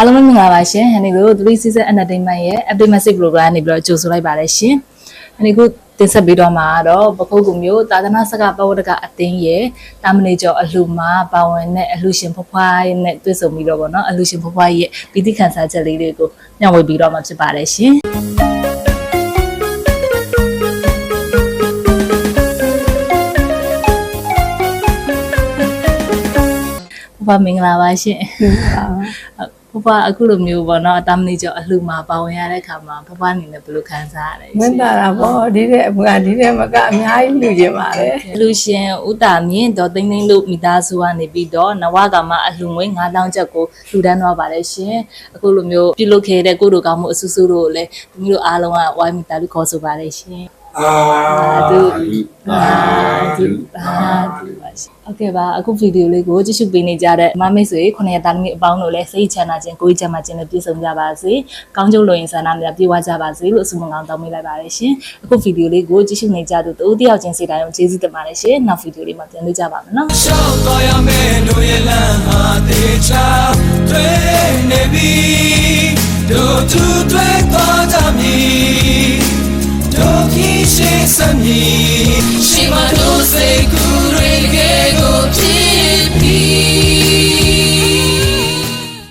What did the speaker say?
အားလုံးပဲမင်္ဂလာပါရှင်ဟန်နီကို3 season entertainment ရဲ့ update message program နေပြီးတော့ကြိုဆိုလိုက်ပါတယ်ရှင်ဟန်နီကိုတင်ဆက်ပေးတော့မှာကတော့ပခုတ်ကူမျိုးသာသနာစကပဝတကအတင်းရဲ့တာမဏေကျော်အလှမှာပါဝင်တဲ့အလှရှင်ဖွားဖွားနဲ့တွေ့ဆုံပြီးတော့ဗောနော်အလှရှင်ဖွားဖွားရဲ့ပြည်တိခန်းစားချက်လေးတွေကိုညှော်ဝေပြီးတော့မှာဖြစ်ပါတယ်ရှင်ဖွားဖွားမင်္ဂလာပါရှင် ဖဖအခုလိုမျိုးပေါ့နော်အတမဏိကျော်အလှမှာပါဝင်ရတဲ့ခါမှာဖဖအနေနဲ့ဘယ်လိုခံစားရလဲမင်းတာတာပေါ့ဒီတဲ့အမကဒီတဲ့မကအများကြီးလူကျင်ပါတယ်လူရှင်ဥတာမြင့်ဒေါ်သိန်းသိန်းတို့မိသားစုကနေပြီးတော့နဝကမှာအလှငွေ9000ကျပ်ကိုလှူဒန်းသွားပါတယ်ရှင်အခုလိုမျိုးပြုလုပ်ခဲ့တဲ့ကိုတို့ကောင်းမှုအဆူဆူတို့ကိုလည်းဒီမျိုးအားလုံးကဝိုင်းမိသားစုခေါ်ဆိုပါတယ်ရှင် အာသူအာသူအာသူဟုတ်ကဲ့ပါအခုဗီဒီယိုလေးကိုကြည့်ရှုပေးနေကြတဲ့မမိတ်ဆွေ9ရက်သားသမီးအပေါင်းတို့လည်းစိတ်ချမ်းသာခြင်းကိုယ်ချမ်းသာခြင်းနဲ့ပြည့်စုံကြပါစေ။ကောင်းကျိုးလိုရင်ဆန္ဒများပြည့်ဝကြပါစေလို့အဆုမကောင်းတောင်းပေးလိုက်ပါရရှင်။အခုဗီဒီယိုလေးကိုကြည့်ရှုနေကြသူတို့တယောက်ချင်းစိတ်တိုင်းအောင်ကျေးဇူးတင်ပါတယ်ရှင်။နောက်ဗီဒီယိုလေးမှာပြန်တွေ့ကြပါမယ်နော်။ရှောက်သွားရမယ်တို့ရဲ့လမ်းဟာတေချာတွေ့နေပြီတို့သူတွေ့ သွား